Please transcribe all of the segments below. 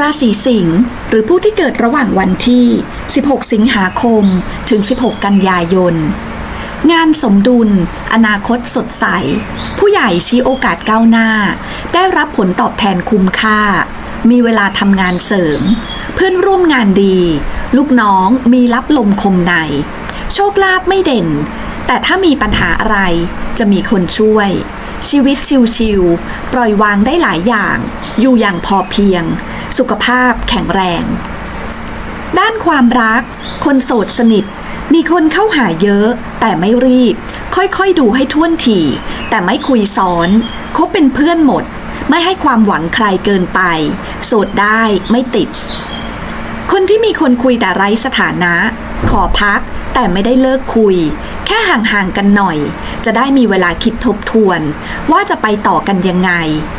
ราศีสิงห์หรือผู้ที่เกิดระหว่างวันที่ 16 สิงหาคม ถึง 16 กันยายน งานสมดุล อนาคตสดใส ผู้ใหญ่ชี้โอกาสก้าวหน้า ได้รับผลตอบแทนคุ้มค่า มีเวลาทำงานเสริม เพื่อนร่วมงานดี ลูกน้องมีรับลมคมใน โชคลาภไม่เด่น แต่ถ้ามีปัญหาอะไรจะมีคนช่วยชีวิตชิวๆ ปล่อยวางได้หลายอย่าง อยู่อย่างพอเพียง สุขภาพแข็งแรง ด้านความรัก คนโสดสนิท มีคนเข้าหาเยอะ แต่ไม่รีบ ค่อยๆดูให้ท่วนทีแต่ไม่คุยซ้อนคบเป็นเพื่อนหมด ไม่ให้ความหวังใครเกินไป โสดได้ไม่ติด คนที่มีคนคุยแต่ไร้สถานะ ขอพักแต่ไม่ได้เลิกคุย แค่ห่างๆกันหน่อย จะได้มีเวลาคิดทบทวน ว่าจะไปต่อกันยังไง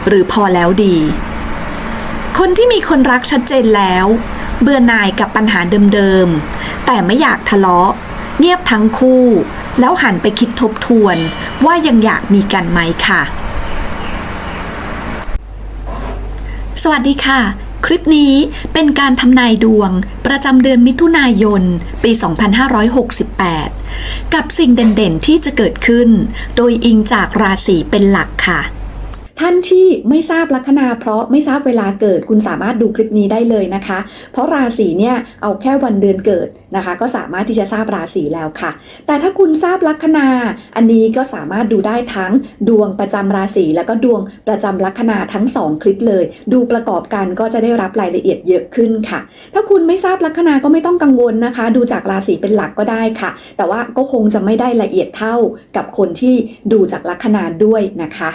หรือพอแล้วดี คนที่มีคนรักชัดเจนแล้ว เบื่อหน่ายกับปัญหาเดิมๆ แต่ไม่อยากทะเลาะ เงียบทั้งคู่ แล้วหันไปคิดทบทวน ว่ายังอยากมีกันไหมค่ะ สวัสดีค่ะ คลิปนี้เป็นการทำนายดวง ประจำเดือนมิถุนายน ปี 2568 กับสิ่งเด่นๆที่จะเกิดขึ้น โดยอิงจากราศีเป็นหลักค่ะ ท่านที่ไม่ทราบลัคนาเพราะไม่ทราบเวลาเกิด คุณสามารถดูคลิปนี้ได้เลยนะคะ เพราะราศีเนี่ยเอาแค่วันเดือนเกิดนะคะ ก็สามารถที่จะทราบราศีแล้วค่ะ แต่ถ้าคุณทราบลัคนาอันนี้ก็สามารถดูได้ทั้งดวงประจำราศีแล้วก็ดวงประจำลัคนาทั้ง 2 คลิปเลย ดูประกอบกันก็จะได้รับรายละเอียดเยอะขึ้นค่ะ ถ้าคุณไม่ทราบลัคนาก็ไม่ต้องกังวลนะคะ ดูจากราศีเป็นหลักก็ได้ค่ะ แต่ว่าก็คงจะไม่ได้ละเอียดเท่ากับคนที่ดูจากลัคนาด้วยนะคะ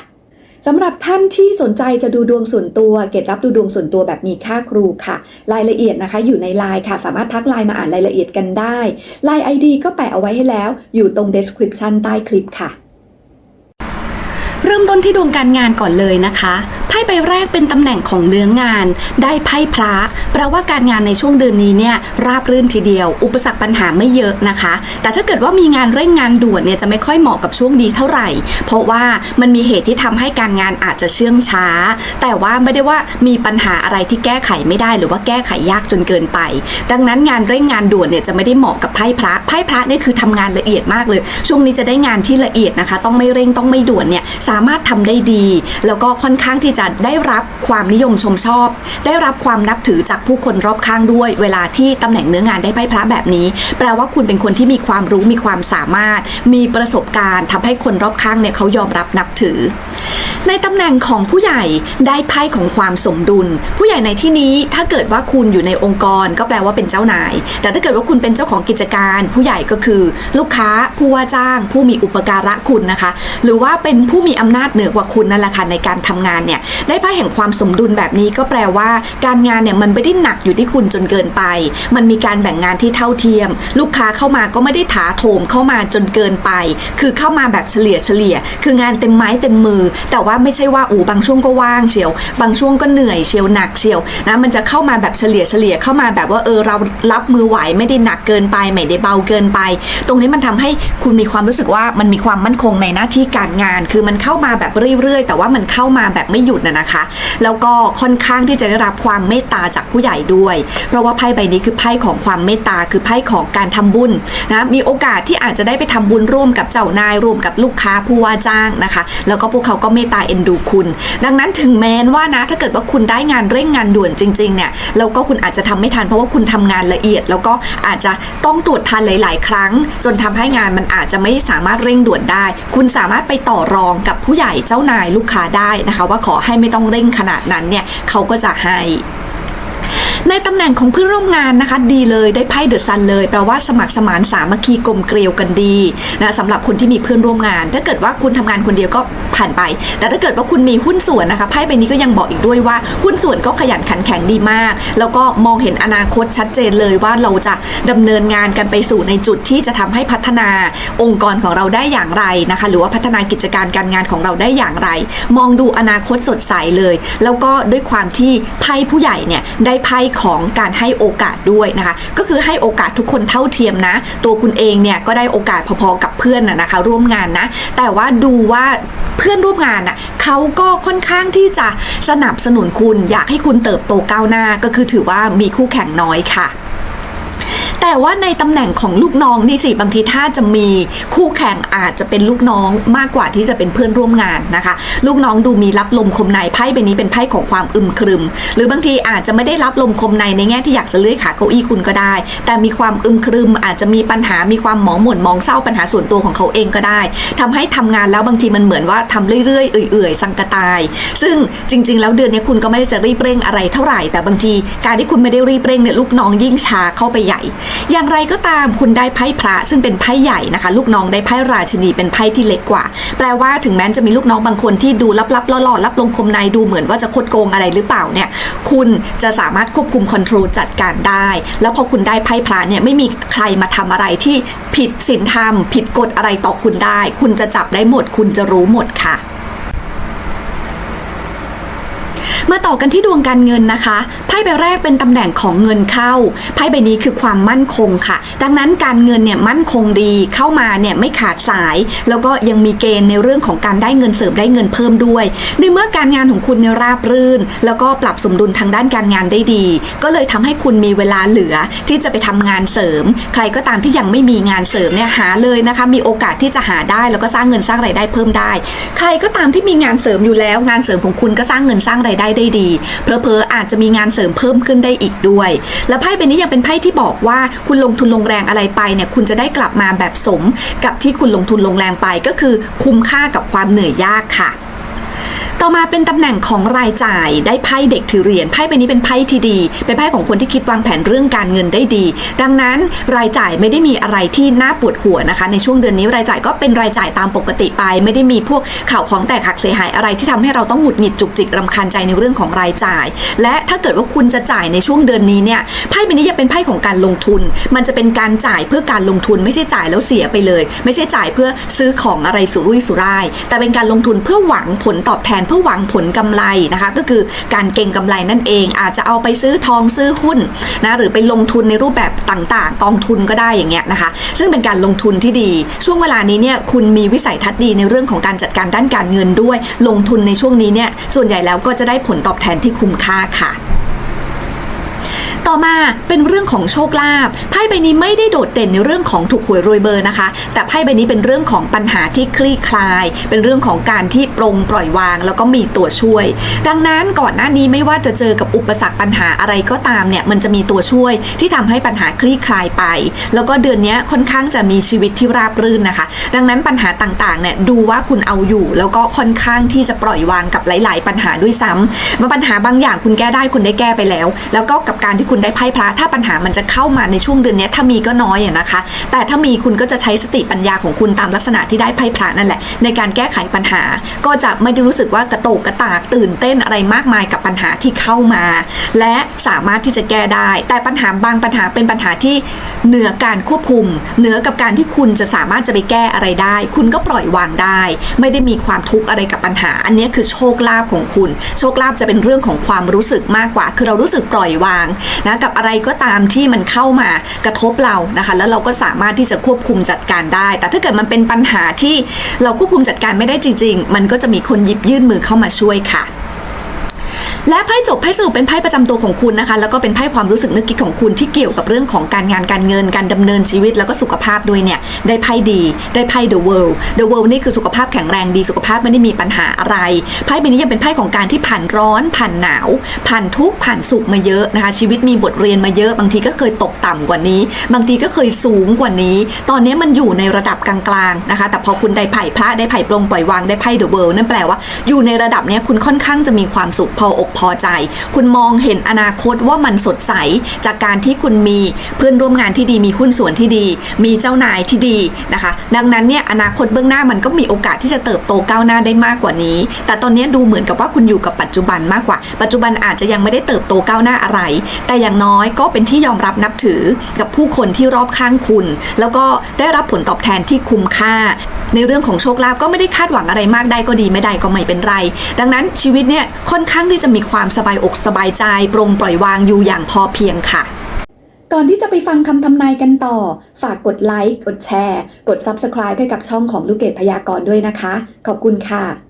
สำหรับท่านที่สนใจจะดูดวงส่วนตัว เกตรับดูดวงส่วนตัวแบบมีค่าครูค่ะ รายละเอียดนะคะ อยู่ในไลน์ค่ะ สามารถทักไลน์มาอ่านรายละเอียดกันได้ไลน์ ID ก็แปะเอาไว้ให้แล้ว อยู่ตรง description ใต้คลิปค่ะ เริ่มต้นที่ดวงการงานก่อนเลยนะคะ ไพ่ใบแรกเป็นตำแหน่งของเนื้องาน ได้ไพ่พระแปลว่าการงานในช่วงเดือนนี้เนี่ยราบรื่นทีเดียว อุปสรรคปัญหาไม่เยอะนะคะ แต่ถ้าเกิดว่ามีงานเร่งงานด่วนเนี่ยจะไม่ค่อยเหมาะกับช่วงนี้เท่าไหร่ เพราะว่ามันมีเหตุที่ทำให้การงานอาจจะเชื่องช้า แต่ว่าไม่ได้ว่ามีปัญหาอะไรที่แก้ไขไม่ได้ หรือว่าแก้ไขยากจนเกินไป ดังนั้นงานเร่งงานด่วนเนี่ยจะไม่ได้เหมาะกับไพ่พระ ไพ่พระเนี่ยคือทำงานละเอียดมากเลย ช่วงนี้จะได้งานที่ละเอียดนะคะ ต้องไม่เร่งต้องไม่ด่วนเนี่ยสามารถทำได้ดี แล้วก็ค่อนข้างที่จะได้รับความนิยมชมชอบ ได้รับความนับถือจากผู้คนรอบข้างด้วย เวลาที่ตำแหน่งเนื้องานได้ไพ่พระแบบนี้ แปลว่าคุณเป็นคนที่มีความรู้มีความสามารถ มีประสบการณ์ทำให้คนรอบข้างเนี่ยเขายอมรับนับถือ ในตำแหน่งของผู้ใหญ่ได้ไพ่ของความสมดุล ผู้ใหญ่ในที่นี้ถ้าเกิดว่าคุณอยู่ในองค์กร ก็แปลว่าเป็นเจ้านาย แต่ถ้าเกิดว่าคุณเป็นเจ้าของกิจการผูู้ใหญ่ก็คือ ลูกค้าผู้ว่าจ้าง ผู้มีอุปการะคุณนะคะ หรือว่าเป็นผู้มีอำนาจเหนือกว่าคุณนั่นแหละค่ะในการทำงานเนี่ยได้ไพ่แห่งความสมดุลแบบนี้ก็แปลว่า การงานเนี่ยมันไม่ได้หนักอยู่ที่คุณจนเกินไป มันมีการแบ่งงานที่เท่าเทียม ลูกค้าเข้ามาก็ไม่ได้ถาโถมเข้ามาจนเกินไป คือเข้ามาแบบเฉลี่ยเฉลี่ย คืองานเต็มไม้เต็มมือ แต่ว่าไม่ใช่ว่าอูบางช่วงก็ว่างเชียว บางช่วงก็เหนื่อยเชียวหนักเชียวนะมันจะเข้ามาแบบเฉลี่ยเฉลี่ยเข้ามาแบบว่าเออเรารับมือไหวไม่ได้หนักเกินไปไม่ได้เบาเกินไป ตรงนี้มันทำให้คุณมีความรู้สึกว่ามันมีความมั่นคงในหน้าที่การงาน คือมันเข้ามาแบบเรื่อยๆ แต่ว่ามันเข้ามาแบบไม่หยุดนะนะคะ แล้วก็ค่อนข้างที่จะได้รับความเมตตาจากผู้ใหญ่ด้วย เพราะว่าไพ่ใบนี้คือไพ่ของความเมตตาคือไพ่ของการทำบุญนะมีโอกาสที่อาจจะได้ไปทำบุญร่วมกับเจ้านายร่วมกับลูกค้าผู้ว่าจ้างนะคะ แล้วก็พวกเขาก็เมตตาเอ็นดูคุณ ดังนั้นถึงแม้ว่านะถ้าเกิดว่าคุณได้งานเร่งงานด่วนจริงๆเนี่ยแล้วก็คุณอาจจะทำไม่ทันเพราะว่าคุณทำงานละเอียด แล้วก็อาจจะต้องตรวจทันหลาย ๆ ครั้ง จนทำให้งานมันอาจจะไม่สามารถเร่งด่วนได้ คุณสามารถไปต่อรองกับผู้ใหญ่เจ้านายลูกค้าได้นะคะ ว่าขอให้ไม่ต้องเร่งขนาดนั้นเนี่ยเขาก็จะให้ ในตำแหน่งของเพื่อนร่วมงานนะคะ ดีเลยได้ไพ่เดอะซันเลยแปลว่าสมัครสมานสามัคคีกลมเกลียวกันดีนะสำหรับคนที่มีเพื่อนร่วมงาน ถ้าเกิดว่าคุณทำงานคนเดียวก็ผ่านไป แต่ถ้าเกิดว่าคุณมีหุ้นส่วนนะคะไพ่ใบนี้ก็ยังบอกอีกด้วยว่า หุ้นส่วนก็ขยันขันแข็งดีมาก แล้วก็มองเห็นอนาคตชัดเจนเลยว่าเราจะดำเนินงานกันไปสู่ในจุดที่จะทำให้พัฒนาองค์กรของเราได้อย่างไรนะคะ หรือว่าพัฒนากิจการการงานของเราได้อย่างไร มองดูอนาคตสดใสเลย แล้วก็ด้วยความที่ไพ่ผู้ใหญ่เนี่ยได้ไพ่ของการให้โอกาสด้วยนะคะ ก็คือให้โอกาสทุกคนเท่าเทียมนะ ตัวคุณเองเนี่ยก็ได้โอกาสพอๆกับเพื่อนนะนะคะ ร่วมงานนะ แต่ว่าดูว่าเพื่อนร่วมงานน่ะเขาก็ค่อนข้างที่จะสนับสนุนคุณ อยากให้คุณเติบโตก้าวหน้าก็คือถือว่ามีคู่แข่งน้อยค่ะ แต่ว่าในตำแหน่งของลูกน้องนี่สิบางทีถ้าจะมีคู่แข่งอาจจะเป็นลูกน้องมากกว่าที่จะเป็นเพื่อนร่วมงานนะคะ ลูกน้องดูมีรับลมคมในไพ่ใบนี้เป็นไพ่ของความอึมครึม หรือบางทีอาจจะไม่ได้รับลมคมในในแง่ที่อยากจะเลื่อยขาเก้าอี้คุณก็ได้ แต่มีความอึมครึม อาจจะมีปัญหามีความหมองหม่นมองเศร้าปัญหาส่วนตัวของเขาเองก็ได้ทำให้ทำงานแล้วบางทีมันเหมือนว่าทำเรื่อยๆเอื่อยๆสังกตาย ซึ่งจริง ๆ แล้วเดือนนี้คุณก็ไม่ได้จะรีบเร่งอะไรเท่าไหร่ แต่บางทีการที่คุณไม่ได้รีบเร่งเนี่ยลูกน้องยิ่งช้าเข้าไปใหญ่อย่างไรก็ตามคุณได้ไพ่พระซึ่งเป็นไพ่ใหญ่นะคะ ลูกน้องได้ไพ่ราชินีเป็นไพ่ที่เล็กกว่า แปลว่าถึงแม้จะมีลูกน้องบางคนที่ดูลับๆล่อๆรับลงคมในดูเหมือนว่าจะคดโกงอะไรหรือเปล่าเนี่ยคุณจะสามารถควบคุมคอนโทรลจัดการได้ แล้วพอคุณได้ไพ่พระเนี่ยไม่มีใครมาทำอะไรที่ผิดศีลธรรม ผิดกฎอะไรต่อคุณได้ คุณจะจับได้หมด คุณจะรู้หมดค่ะ มาต่อกันที่ดวงการเงินนะคะ ไพ่ใบแรกเป็นตำแหน่งของเงินเข้า ไพ่ใบนี้คือความมั่นคงค่ะ ดังนั้นการเงินเนี่ยมั่นคงดีเข้ามาเนี่ยไม่ขาดสาย แล้วก็ยังมีเกณฑ์ในเรื่องของการได้เงินเสริมได้เงินเพิ่มด้วย ในเมื่อการงานของคุณเนี่ยราบรื่น แล้วก็ปรับสมดุลทางด้านการงานได้ดี ก็เลยทำให้คุณมีเวลาเหลือที่จะไปทำงานเสริม ใครก็ตามที่ยังไม่มีงานเสริมเนี่ยหาเลยนะคะ มีโอกาสที่จะหาได้แล้วก็สร้างเงินสร้างรายได้เพิ่มได้ ใครก็ตามที่มีงานเสริมอยู่แล้ว งานเสริมของคุณก็สร้างเงินสร้างรายได้ได้ดี เพลอๆอาจจะมีงานเสริมเพิ่มขึ้นได้อีกด้วย และไพ่ใบนี้ยังเป็นไพ่ที่บอกว่าคุณลงทุนลงแรงอะไรไปเนี่ยคุณจะได้กลับมาแบบสม กับที่คุณลงทุนลงแรงไปก็คือคุ้มค่ากับความเหนื่อยยากค่ะ ต่อมาเป็นตำแหน่งของรายจ่ายได้ไพ่เด็กถือเหรียญไพ่ใบนี้เป็นไพ่ที่ดี เป็นไพ่ของคนที่คิดวางแผนเรื่องการเงินได้ดี ดังนั้นรายจ่ายไม่ได้มีอะไรที่น่าปวดหัวนะคะ ในช่วงเดือนนี้รายจ่ายก็เป็นรายจ่ายตามปกติไป ไม่ได้มีพวกข่าวของแตกหักเสียหายอะไรที่ทำให้เราต้องหงุดหงิดจุกจิกรำคาญใจในเรื่องของรายจ่าย และถ้าเกิดว่าคุณจะจ่ายในช่วงเดือนนี้เนี่ยไพ่ใบนี้จะเป็นไพ่ของการลงทุน มันจะเป็นการจ่ายเพื่อการลงทุนไม่ใช่จ่ายแล้วเสียไปเลย ไม่ใช่จ่ายเพื่อซื้อของอะไรสุรุ่ยสุร่าย แต่เป็นการลงทุนเพื่อหวังผลตอบแทนเพื่อหวังผลกำไรนะคะ ก็คือการเก็งกำไรนั่นเอง อาจจะเอาไปซื้อทองซื้อหุ้นนะหรือไปลงทุนในรูปแบบต่างๆ กองทุนก็ได้อย่างเงี้ยนะคะ ซึ่งเป็นการลงทุนที่ดี ช่วงเวลานี้เนี่ยคุณมีวิสัยทัศน์ดีในเรื่องของการจัดการด้านการเงินด้วย ลงทุนในช่วงนี้เนี่ยส่วนใหญ่แล้วก็จะได้ผลตอบแทนที่คุ้มค่าค่ะ ต่อมาเป็นเรื่องของโชคลาภไพ่ใบนี้ไม่ได้โดดเด่นในเรื่องของถูกหวยรวยเบอร์นะคะ แต่ไพ่ใบนี้เป็นเรื่องของปัญหาที่คลี่คลาย เป็นเรื่องของการที่ปรงปล่อยวาง แล้วก็มีตัวช่วย ดังนั้นก่อนหน้านี้ไม่ว่าจะเจอกับอุปสรรคปัญหาอะไรก็ตามเนี่ยมันจะมีตัวช่วยที่ทำให้ปัญหาคลี่คลายไป แล้วก็เดือนนี้ค่อนข้างจะมีชีวิตที่ราบรื่นนะคะ ดังนั้นปัญหาต่างๆเนี่ยดูว่าคุณเอาอยู่ แล้วก็ค่อนข้างที่จะปล่อยวางกับหลาย ๆ ปัญหาด้วยซ้ำมาปัญหาบางอย่างคุณแก้ได้คุณได้แก้ไปแล้ว แล้วก็กับการที่คุณได้ไพ่พระ ถ้าปัญหามันจะเข้ามาในช่วงเดือนนี้ถ้ามีก็น้อยอะนะคะ แต่ถ้ามีคุณก็จะใช้สติปัญญาของคุณตามลักษณะที่ได้ไพ่พระนั่นแหละ ในการแก้ไขปัญหา ก็จะไม่ได้รู้สึกว่ากระโตกกระตากตื่นเต้นอะไรมากมายกับปัญหาที่เข้ามา และสามารถที่จะแก้ได้ แต่ปัญหาบางปัญหาเป็นปัญหาที่เหนือการควบคุม เหนือกับการที่คุณจะสามารถจะไปแก้อะไรได้ คุณก็ปล่อยวางได้ ไม่ได้มีความทุกข์อะไรกับปัญหา อันนี้คือโชคลาภของคุณ โชคลาภจะเป็นเรื่องของความรู้สึกมากกว่า คือเรารู้สึกปล่อยวางนะกับอะไรก็ตามที่มันเข้ามากระทบเรานะคะ แล้วเราก็สามารถที่จะควบคุมจัดการได้ แต่ถ้าเกิดมันเป็นปัญหาที่เราควบคุมจัดการไม่ได้จริง ๆ มันก็จะมีคนหยิบยื่นมือเข้ามาช่วยค่ะ และไพ่จบไพ่สรุปเป็นไพ่ประจำตัวของคุณนะคะ แล้วก็เป็นไพ่ความรู้สึกนึกคิดของคุณที่เกี่ยวกับเรื่องของการงานการเงินการดำเนินชีวิตแล้วก็สุขภาพด้วยเนี่ยได้ไพ่ดีได้ไพ่ the world the world นี่คือสุขภาพแข็งแรงดีสุขภาพไม่ได้มีปัญหาอะไรไพ่ใบนี้ยังเป็นไพ่ของการที่ผ่านร้อนผ่านหนาวผ่านทุกข์ผ่านสุขมาเยอะนะคะ ชีวิตมีบทเรียนมาเยอะ บางทีก็เคยตกต่ำกว่านี้ บางทีก็เคยสูงกว่านี้ ตอนนี้มันอยู่ในระดับกลางๆนะคะ แต่พอคุณได้ไพ่พระได้ไพ่ปลงปล่อยวางได้ไพ่ the world นั่นแปลว่าอยู่ในระดับเนี้คุณค่อนข้างจะมีความสุขพออกพอใจ คุณมองเห็นอนาคตว่ามันสดใส จากการที่คุณมีเพื่อนร่วมงานที่ดีมีหุ้นส่วนที่ดี มีเจ้านายที่ดีนะคะ ดังนั้นเนี่ยอนาคตเบื้องหน้ามันก็มีโอกาสที่จะเติบโตก้าวหน้าได้มากกว่านี้ แต่ตอนนี้ดูเหมือนกับว่าคุณอยู่กับปัจจุบันมากกว่า ปัจจุบันอาจจะยังไม่ได้เติบโตก้าวหน้าอะไร แต่อย่างน้อยก็เป็นที่ยอมรับนับถือกับผู้ผู้คนที่รอบข้างคุณ แล้วก็ได้รับผลตอบแทนที่คุ้มค่าในเรื่องของโชคลาภก็ไม่ได้คาดหวังอะไรมากได้ก็ดีไม่ได้ก็ไม่เป็นไร ดังนั้นชีวิตเนี่ยค่อนข้างที่จะมีความสบายอกสบายใจปรงปล่อยวางอยู่อย่างพอเพียงค่ะ ก่อนที่จะไปฟังคำทำนายกันต่อ ฝากกดไลค์กดแชร์ กด Subscribe ให้กับช่องของลูกเกดพยากรณ์ด้วยนะคะ ขอบคุณค่ะ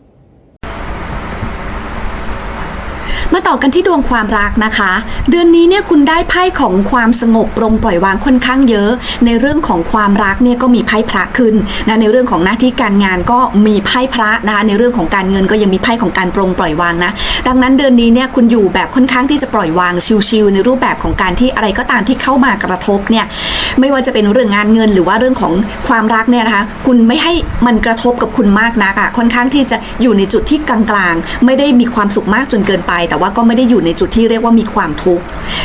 มาต่อกันที่ดวงความรักนะคะ เดือนนี้เนี่ยคุณได้ไพ่ของความสงบปรงปล่อยวางค่อนข้างเยอะ ในเรื่องของความรักเนี่ยก็มีไพ่พระขึ้นนะในเรื่องของหน้าที่การงานก็มีไพ่พระนะคะในเรื่องของการเงินก็ยังมีไพ่ของการปรงปล่อยวางนะดังนั้นเดือนนี้เนี่ยคุณอยู่แบบค่อนข้างที่จะปล่อยวางชิลๆในรูปแบบของการที่อะไรก็ตามที่เข้ามากระทบเนี่ยไม่ว่าจะเป็นเรื่องงานเงินหรือว่าเรื่องของความรักเนี่ยนะคะคุณไม่ให้มันกระทบกับคุณมากนักอะค่อนข้างที่จะอยู่ในจุดที่กลางๆ ไม่ได้มีความสุขมากจนเกินไปแต่ว่าก็ไม่ได้อยู่ในจุดที่เรียกว่ามีความทุกข์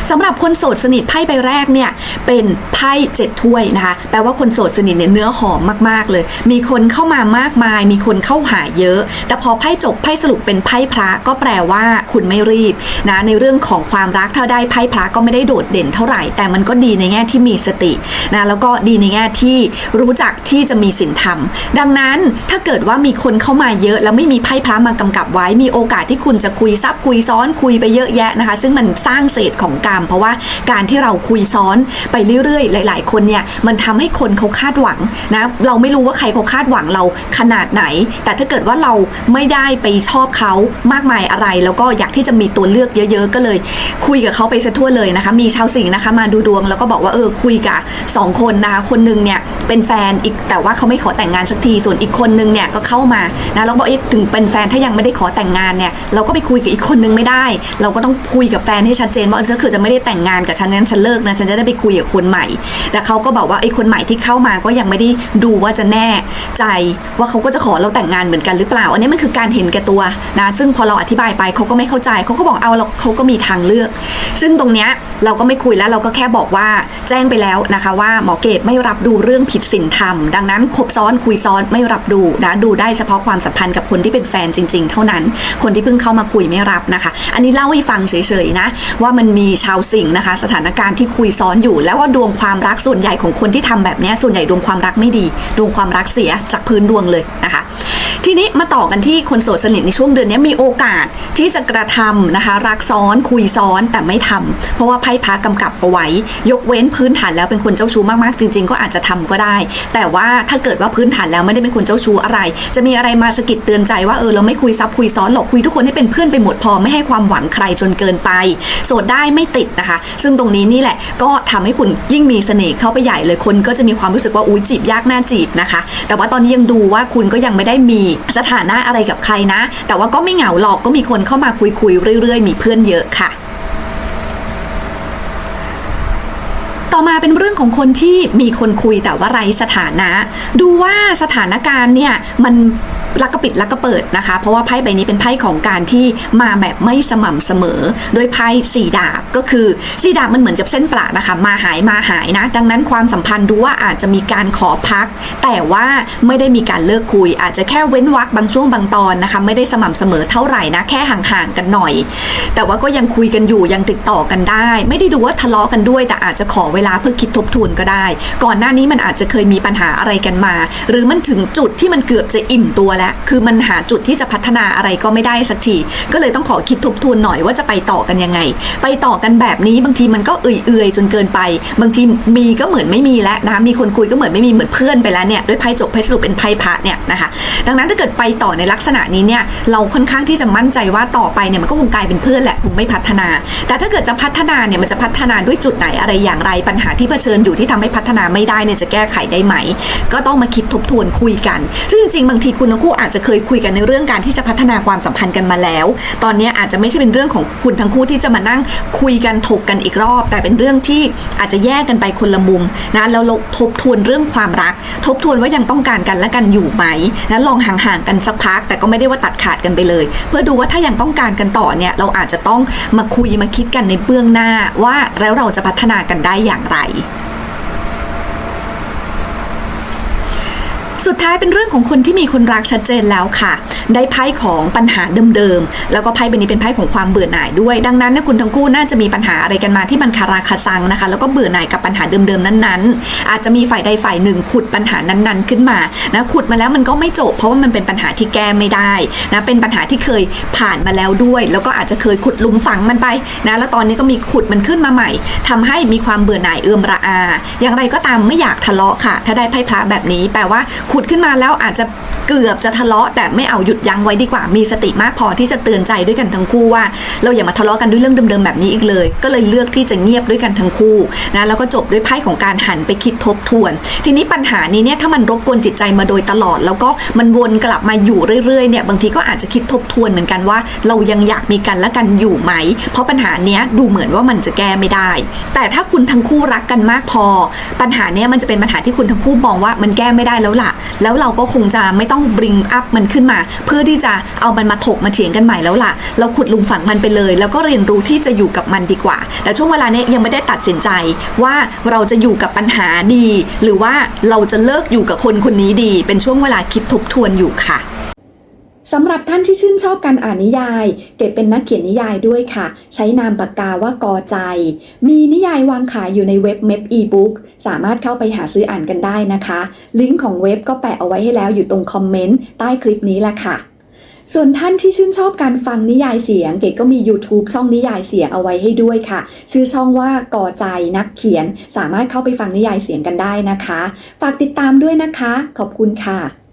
สำหรับคนโสดสนิทไพ่ใบแรกเนี่ยเป็นไพ่เจ็ดถ้วยนะคะ แปลว่าคนโสดสนิทเนี่ยเนื้อหอมมากๆเลย มีคนเข้ามามากมาย มีคนเข้าหาเยอะ แต่พอไพ่จบไพ่สรุปเป็นไพ่พระก็แปลว่าคุณไม่รีบนะในเรื่องของความรักถ้าได้ไพ่พระก็ไม่ได้โดดเด่นเท่าไหร่ แต่มันก็ดีในแง่ที่มีสตินะแล้วก็ดีในแง่ที่รู้จักที่จะมีศีลธรรม ดังนั้นถ้าเกิดว่ามีคนเข้ามาเยอะ แล้วไม่มีไพ่พระมากำกับไว้มีโอกาสที่คุณจะคุยซับคุยซ้อนคุยไปเยอะแยะนะคะ ซึ่งมันสร้างเศษของกรรม เพราะว่าการที่เราคุยซ้อนไปเรื่อยๆ หลาย ๆ คนเนี่ยมันทำให้คนเขาคาดหวังนะเราไม่รู้ว่าใครเขาคาดหวังเราขนาดไหน แต่ถ้าเกิดว่าเราไม่ได้ไปชอบเขามากมายอะไร แล้วก็อยากที่จะมีตัวเลือกเยอะ ๆ ก็เลย คุยกับเขาไปซะทั่วเลยนะคะ มีชาวสิงห์นะคะมาดูดวงแล้วก็บอกว่าเออคุยกับสองคนนะคะคนหนึงเนี่ยเป็นแฟนอีกแต่ว่าเขาไม่ขอแต่งงานสักทีส่วนอีกคนนึงเนี่ยก็เข้ามานะแล้วบอกเอ๊ะถึงเป็นแฟนถ้ายังไม่ได้ขอแต่งงานเนี่ยเราก็ไปคุยกับอีกคนนึงไม่ได้เราก็ต้องคุยกับแฟนให้ชัดเจนว่าถ้าคือจะไม่ได้แต่งงานกับฉันงั้นฉันเลิกนะฉันจะได้ไปคุยกับคนใหม่ แต่เขาก็บอกว่าไอ้คนใหม่ที่เข้ามาก็ยังไม่ได้ดูว่าจะแน่ใจว่าเขาก็จะขอเราแต่งงานเหมือนกันหรือเปล่า อันนี้มันคือการเห็นแก่ตัวนะซึ่งพอเราอธิบายไปเขาก็ไม่เข้าใจเขาก็บอกเอาเราเขาก็มีทางเลือก ซึ่งตรงเนี้ยเราก็ไม่คุยแล้วเราก็แค่บอกว่าแจ้งไปแล้วนะคะ ว่าหมอเกตไม่รับดูเรื่องผิดศีลธรรม ดังนั้นคบซ้อนคุยซ้อนไม่รับดูนะดูได้เฉพาะความสัมพันธ์กับคนที่เป็นแฟนจริง ๆ เท่านั้น คนที่เพิ่งเข้ามาคุยไม่รับนะคะอันนี้เล่าให้ฟังเฉยๆนะ ว่ามันมีชาวสิงห์นะคะ สถานการณ์ที่คุยซ้อนอยู่แล้วว่าดวงความรักส่วนใหญ่ของคนที่ทำแบบนี้ส่วนใหญ่ดวงความรักไม่ดี ดวงความรักเสียจากพื้นดวงเลยนะคะ ทีนี้มาต่อกันที่คนโสดสนิทในช่วงเดือนนี้มีโอกาสที่จะกระทำนะคะ รักซ้อนคุยซ้อนแต่ไม่ทำเพราะว่าไพ่พระกำกับเอาไว้ ยกเว้นพื้นฐานแล้วเป็นคนเจ้าชู้มากๆ จริง ๆ ก็อาจจะทำก็ได้ แต่ว่าถ้าเกิดว่าพื้นฐานแล้วไม่ได้เป็นคนเจ้าชู้อะไร จะมีอะไรมาสะกิดเตือนใจว่าเออเราไม่คุยซับคุยซ้อนหรอกคุยทุกคนให้เป็นเพื่อนไปหมดพอไม่ให้ความหวังใครจนเกินไป โสดได้ไม่ติดนะคะ ซึ่งตรงนี้นี่แหละก็ทำให้คุณยิ่งมีเสน่ห์เข้าไปใหญ่เลยคนก็จะมีความรู้สึกว่าอุ้ยจีบยากน่าจีบนะคะ แต่ว่าตอนนี้ยังดูว่าคุณก็ยังไม่ได้มีสถานะอะไรกับใครนะ แต่ว่าก็ไม่เหงาหรอกก็มีคนเข้ามาคุยคุยๆเรื่อย ๆ มีเพื่อนเยอะค่ะต่อมาเป็นเรื่องของคนที่มีคนคุยแต่ว่าไร้สถานะ ดูว่าสถานการณ์เนี่ยมัน ลักกระปิดลักกระเปิดนะคะ เพราะว่าไพ่ใบนี้เป็นไพ่ของการที่มาแบบไม่สม่ำเสมอโดยไพ่สี่ดาบก็คือสี่ดาบมันเหมือนกับเส้นปลานะคะ มาหายมาหายนะ ดังนั้นความสัมพันธ์ดูว่าอาจจะมีการขอพัก แต่ว่าไม่ได้มีการเลิกคุย อาจจะแค่เว้นวักบางช่วงบางตอนนะคะ ไม่ได้สม่ำเสมอเท่าไหร่นะ แค่ห่างๆกันหน่อย แต่ว่าก็ยังคุยกันอยู่ยังติดต่อกันได้ ไม่ได้ดูว่าทะเลาะกันด้วย แต่อาจจะขอเวลาเพื่อคิดทบทวนก็ได้ ก่อนหน้านี้มันอาจจะเคยมีปัญหาอะไรกันมา หรือมันถึงจุดที่มันเกือบจะอิ่มตัวแล้วคือมันหาจุดที่จะพัฒนาอะไรก็ไม่ได้สักที ก็เลยต้องขอคิดทบทวนหน่อยว่าจะไปต่อกันยังไง ไปต่อกันแบบนี้บางทีมันก็เอื่อยๆจนเกินไป บางทีมีก็เหมือนไม่มีแล้วนะคะมีคนคุยก็เหมือนไม่มีเหมือนเพื่อนไปแล้วเนี่ยด้วยไพ่จบไพ่สรุปเป็นไพ่พระเนี่ยนะคะดังนั้นถ้าเกิดไปต่อในลักษณะนี้เนี่ยเราค่อนข้างที่จะมั่นใจว่าต่อไปเนี่ยมันก็คงกลายเป็นเพื่อนแหละคงไม่พัฒนา แต่ถ้าเกิดจะพัฒนาเนี่ยมันจะพัฒนาด้วยจุดไหนอะไรอย่างไร ปัญหาที่เผชิญอยู่ที่ทำให้พัฒนาไม่ได้เนี่ยจะแก้ไขได้ไหม ก็ต้องมาคิดทบทวนคุยกันซึ่งจริงๆบางทีคุณทั้งคู่อาจจะเคยคุยกันในเรื่องการที่จะพัฒนาความสัมพันธ์กันมาแล้ว ตอนนี้อาจจะไม่ใช่เป็นเรื่องของคุณทั้งคู่ที่จะมานั่งคุยกันถกกันอีกรอบ แต่เป็นเรื่องที่อาจจะแยกกันไปคนละมุมนะแล้วทบทวนเรื่องความรัก ทบทวนว่ายังต้องการกันและกันอยู่ไหมนะลองห่างๆกันสักพัก แต่ก็ไม่ได้ว่าตัดขาดกันไปเลย เพื่อดูว่าถ้ายังต้องการกันต่อเนี่ยเราอาจจะต้องมาคุยมาคิดกันในเบื้องหน้าว่าแล้วเราจะพัฒนากันได้อย่างไร สุดท้ายเป็นเรื่องของคนที่มีคนรักชัดเจนแล้วค่ะ ได้ไพ่ของปัญหาเดิมๆ แล้วก็ไพ่ใบนี้เป็นไพ่ของความเบื่อหน่ายด้วย ดังนั้นนยคุณทั้งคู่น่าจะมีปัญหาอะไรกันมาที่มันคาราคาซังนะคะ แล้วก็เบื่อหน่ายกับปัญหาเดิมๆนั้นๆ อาจจะมีฝ่ายใดฝ่ายหนึ่งขุดปัญหานั้นๆ ขึ้นมานะขุดมาแล้วมันก็ไม่จบ เพราะว่ามันเป็นปัญหาที่แก้ไม่ได้นะเป็นปัญหาที่เคยผ่านมาแล้วด้วย แล้วก็อาจจะเคยขุดลุมฝังมันไปนะแล้วตอนนี้ก็มีขุดมันขึ้นมาใหม่ทำให้มีความเบื่อหน่ายเอื่อมระอา อย่างไรก็ตามไม่อยากทะเลาะค่ะ ถ้าได้ไพ่พระแบบนี้แปลว่าขุดขึ้นมาแล้วอาจจะเกือบจะทะเลาะแต่ไม่เอาหยุดยั้งไว้ดีกว่า มีสติมากพอที่จะเตือนใจด้วยกันทั้งคู่ว่า เราอย่ามาทะเลาะกันด้วยเรื่องเดิมๆแบบนี้อีกเลย ก็เลยเลือกที่จะเงียบด้วยกันทั้งคู่นะแล้วก็จบด้วยไพ่ของการหันไปคิดทบทวน ทีนี้ปัญหานี้เนี่ยถ้ามันรบกวนจิตใจมาโดยตลอด แล้วก็มันวนกลับมาอยู่เรื่อยๆเนี่ยบางทีก็อาจจะคิดทบทวนเหมือนกันว่า เรายังอยากมีกันและกันอยู่ไหม เพราะปัญหาเนี้ยดูเหมือนว่ามันจะแก้ไม่ได้ แต่ถ้าคุณทั้งคู่รักกันมากพอ ปัญหาเนี้ยมันจะเป็นปัญหาที่คุณทั้งคู่มองว่ามันแก้ไม่ได้แล้วล่ะแล้วเราก็คงจะไม่ต้อง bring up มันขึ้นมา เพื่อที่จะเอามันมาถกมาเถียงกันใหม่แล้วล่ะ เราขุดลุมฝังมันไปเลย แล้วก็เรียนรู้ที่จะอยู่กับมันดีกว่า แต่ช่วงเวลาเนี้ยยังไม่ได้ตัดสินใจว่าเราจะอยู่กับปัญหาดี หรือว่าเราจะเลิกอยู่กับคนคนนี้ดี เป็นช่วงเวลาคิดทบทวนอยู่ค่ะ สำหรับท่านที่ชื่นชอบการอ่านนิยาย เก็บเป็นนักเขียนนิยายด้วยค่ะ ใช้นามปากกาว่ากอใจ มีนิยายวางขายอยู่ในเว็บเม p อีบุ๊กสามารถเข้าไปหาซื้ออ่านกันได้นะคะ ลิงก์ของเว็บก็แปะเอาไว้ให้แล้วอยู่ตรงคอมเมนต์ใต้คลิปนี้แหละค่ะส่วนท่านที่ชื่นชอบการฟังนิยายเสียง เก๋ก็มี YouTube ช่องนิยายเสียงเอาไว้ให้ด้วยค่ะ ชื่อช่องว่ากอใจนักเขียน สามารถเข้าไปฟังนิยายเสียงกันได้นะคะ ฝากติดตามด้วยนะคะ ขอบคุณค่ะ